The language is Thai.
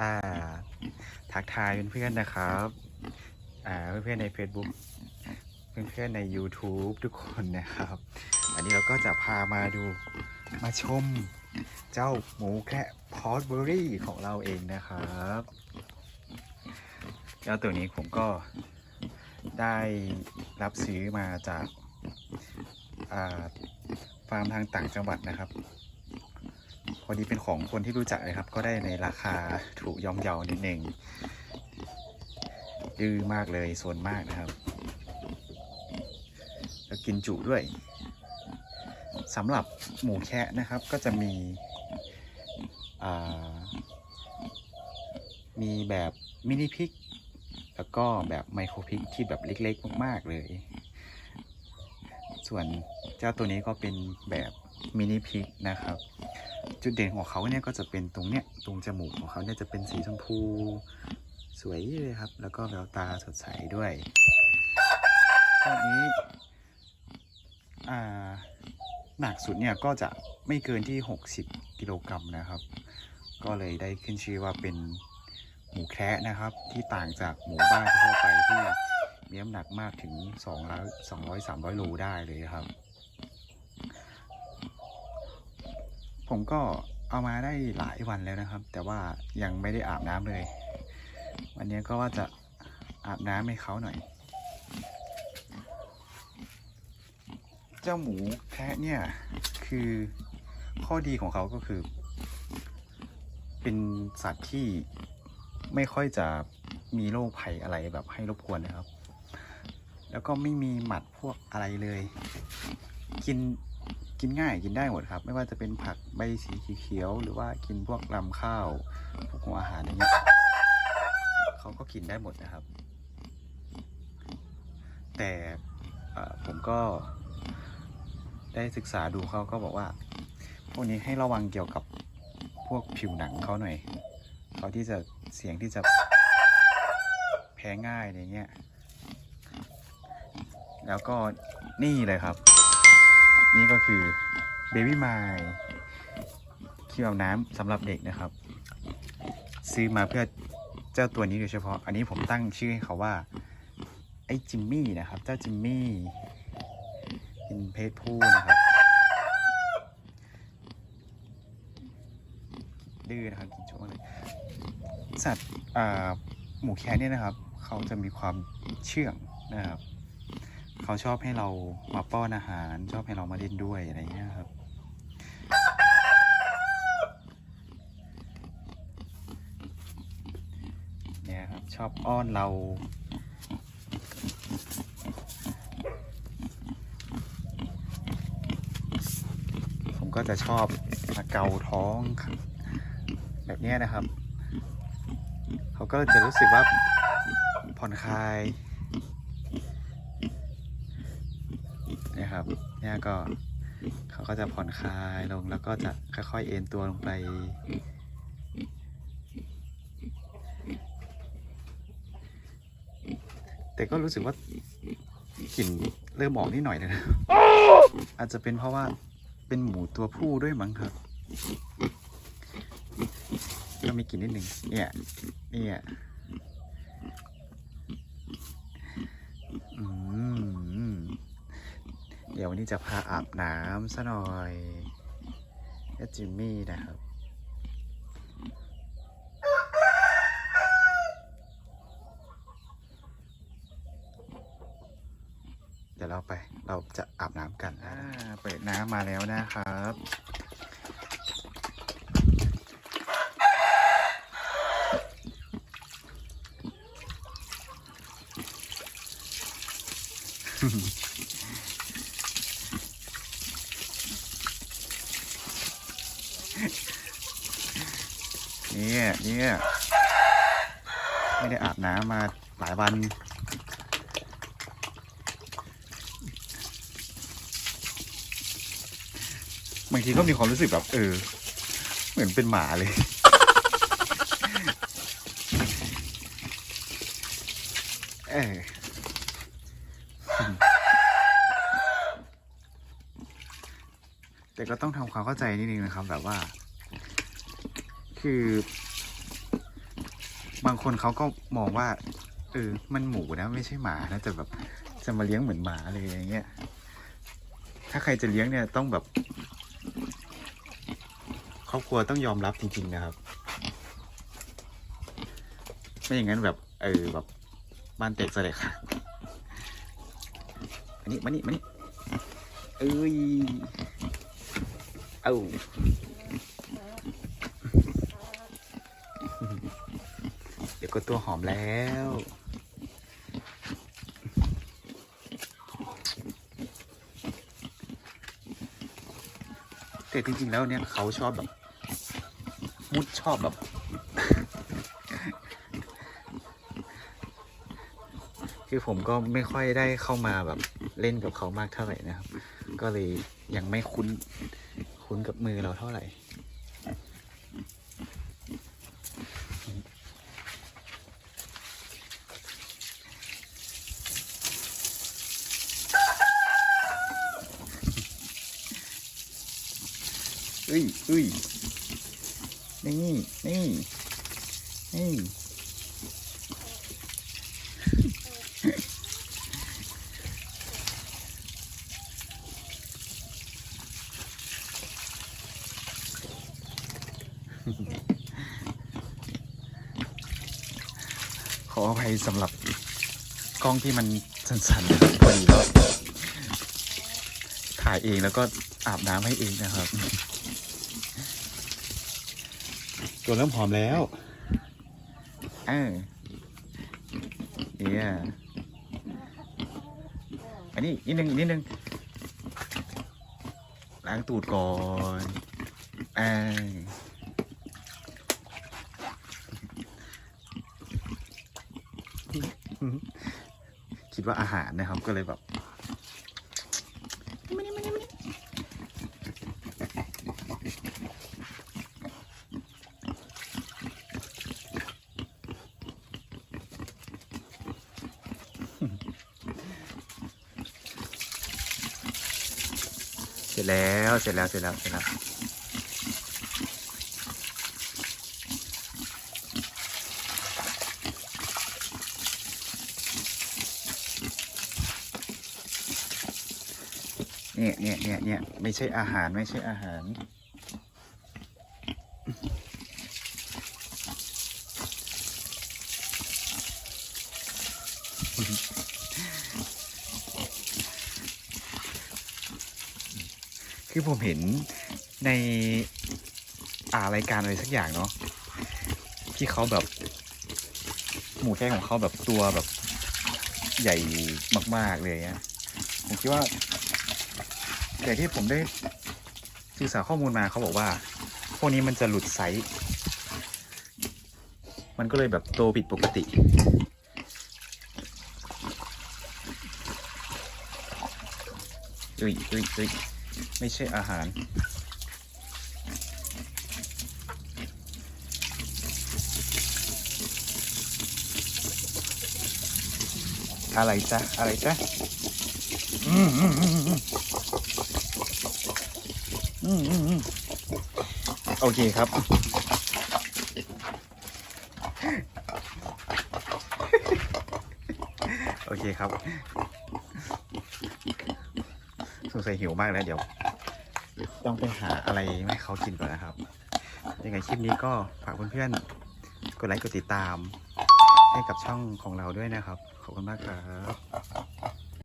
อ่า ทักทายเพื่อนๆนะครับ อ่าเพื่อนๆใน Facebook เพื่อนๆใน YouTube ทุกคนนะครับ อันนี้เราก็จะพามาดูมาชมเจ้าหมูแคะพอตเบอรี่ของเราเองนะครับเจ้าตัวนี้ผมก็ได้รับซื้อมาจากฟาร์มทางต่างจังหวัดนะครับ พอดีเป็นของคนที่รู้จักเลยครับ ก็ได้ในราคาถูกย่อมเยานิดหนึ่งดื้อมากเลยโซนมากนะครับ แล้วกินจุด้วยสำหรับหมูแคะนะครับก็จะมีมีแบบมินิพิก แล้วก็แบบไมโครพิกที่แบบเล็กๆ มากๆเลย ส่วนเจ้าตัวนี้ก็เป็นแบบมินิพิกนะครับ จุดเด่นของเขาเนี่ยก็จะเป็นตรงเนี้ยตรงจมูกของเขาเนี่ยจะเป็นสีชมพูสวยเลยครับ แล้วก็แววตาสดใสด้วยตอนนี้อ่าหนักสุดเนี่ยก็จะไม่เกินที่ 60 กิโลกรัมนะครับ ก็เลยได้ขึ้นชื่อว่าเป็นหมูแคระนะครับ ที่ต่างจากหมูบ้านทั่วไปที่มีน้ำหนักมากถึง 200 200 300โลได้เลยครับ ผมก็เอามาได้หลายวันแล้วนะครับ แต่ว่ายังไม่ได้อาบน้ำเลย วันนี้ก็ว่าจะอาบน้ำให้เขาหน่อย เจ้าหมูแคะเนี่ยคือข้อดีของเขาก็คือ เป็นสัตว์ที่ไม่ค่อยจะมีโรคภัยอะไรแบบให้รบกวนนะครับ แล้วก็ไม่มีหมัดพวกอะไรเลย กิน กินง่ายกินได้หมดครับ ไม่ว่าจะเป็นผักใบสีเขียวหรือว่ากินพวกลำข้าวพวกหัวอาหารอย่างเงี้ยเขาก็กินได้หมดนะครับ แต่ผมก็ได้ศึกษาดูเขาก็บอกว่า พวกนี้ให้ระวังเกี่ยวกับพวกผิวหนังเขาหน่อยเขาที่จะเสียงที่จะแพ้ง่ายอย่างเงี้ยแล้วก็นี่เลยครับ นี่ก็คือ Baby m y ครีมอาบน้ำสำหรับเด็กนะครับ ซื้อมาเพื่อเจ้าตัวนี้โดยเฉพาะ อันนี้ผมตั้งชื่อให้เขาว่า ไอ้จิมมี่นะครับ เจ้าจิมมี่เป็นเพศผู้นะครับ ดื้อนะครับกินโชว์เลยสัตว์อ่าหมูแคะเนี่ยนะครับ เขาจะมีความเชื่องนะครับ เขาชอบให้เรามาป้อนอาหาร ชอบให้เรามาเล่นด้วยอะไรเงี้ยครับ เนี่ยครับ ช อบอ้อนเรา ผมก็จะชอบมาเกาท้องแบบนี้นะครับ เขาก็จะรู้สึกว่าผ่อนคลายนะครับเนี่ยก็เขาก็จะผ่อนคลายลงแล้วก็จะค่อยๆเอ็นตัวลงไป แต่ก็รู้สึกว่ากลิ่นเริ่มออกนิดหน่อยเลยนะอาจจะเป็นเพราะว่าเป็นหมูตัวผู้ด้วยมั้งครับก็มีกลิ่นนิดหนึ่งเนี่ยเนี่ยเดี๋ยววันนี้จะพาอาบน้ำซะหน่อยก็จิมมี่นะครับ เดี๋ยว เราไปเราจะอาบน้ำกันอ่าเปิดน้ำมาแล้วนะครับ เนี่ยเนี่ยไม่ได้อาบน้ำมาหลายวัน บางทีก็มีความรู้สึกแบบ เออ เหมือนเป็นหมาเลย เออแต่ก็ต้องทำความเข้าใจนิดนึงนะครับ แบบว่า คือบางคนเขาก็มองว่า เออ มันหมูนะ ไม่ใช่หมานะแต่แบบจะมาเลี้ยงเหมือนหมาเลยอย่างเงี้ย ถ้าใครจะเลี้ยงเนี่ยต้องแบบ ครอบครัวต้องยอมรับจริง ๆ นะครับ ไม่อย่างนั้นแบบ เออแบบบ้านแตกสลยค่ะอันนี้มานี่มานี่เอ้ยเอาเดี๋ยวก็ตัวหอมแล้วแต่จริงๆแล้วเนี่ยเขาชอบแบบ มุดชอบแบบ คือผมก็ไม่ค่อยได้เข้ามาแบบเล่นกับเขามากเท่าไหร่นะครับ ก็เลยยังไม่คุ้น คุ้นกับมือเราเท่าไหร่เอ้ยเอ้ย นี่นี่นี่ขออภัยสำหรับกล้องที่มันสั่นๆนะครับพอดีแล้วถ่ายเองแล้วก็อาบน้ำให้เองนะครับ ตัวเริ่มหอมแล้ว เออเนี่ยอันนี้นิดนึงอีกนิดนึงล้างตูดก่อนเออคิดว่าอาหารนะครับก็เลยแบบ ร็จแล้วเสร็จแล้วเสร็จแล้วเสร็จแล้วเนี่ยเนี่ยเนี่ยเนี่ยไม่ใช่อาหารไม่ใช่อาหาร คือผมเห็นในอ่ารายการอะไรสักอย่างเนาะที่เขาแบบ หมูแค่ของเขาแบบตัวแบบใหญ่มาก ๆ เลยอะผมคิดว่าแต่ที่ผมได้ศึกษาข้อมูลมาเขาบอกว่า พวกนี้มันจะหลุดไซส์มันก็เลยแบบโตผิดปกติ เอ้ยเอ้ยเอ้ย ไม่ใช่อาหาร อะไรจ๊ะ อะไรจ๊ะอืมอืมอืมอืมอืมอืมอืมโอเคครับ โอเคครับ สงสัยหิวมากแล้วเดี๋ยว ต้องไปหาอะไรให้เขากินก่อนนะครับ ยังไงคลิปนี้ก็ฝากเพื่อนๆกดไลค์กดติดตาม ให้กับช่องของเราด้วยนะครับ ขอบคุณมากครับ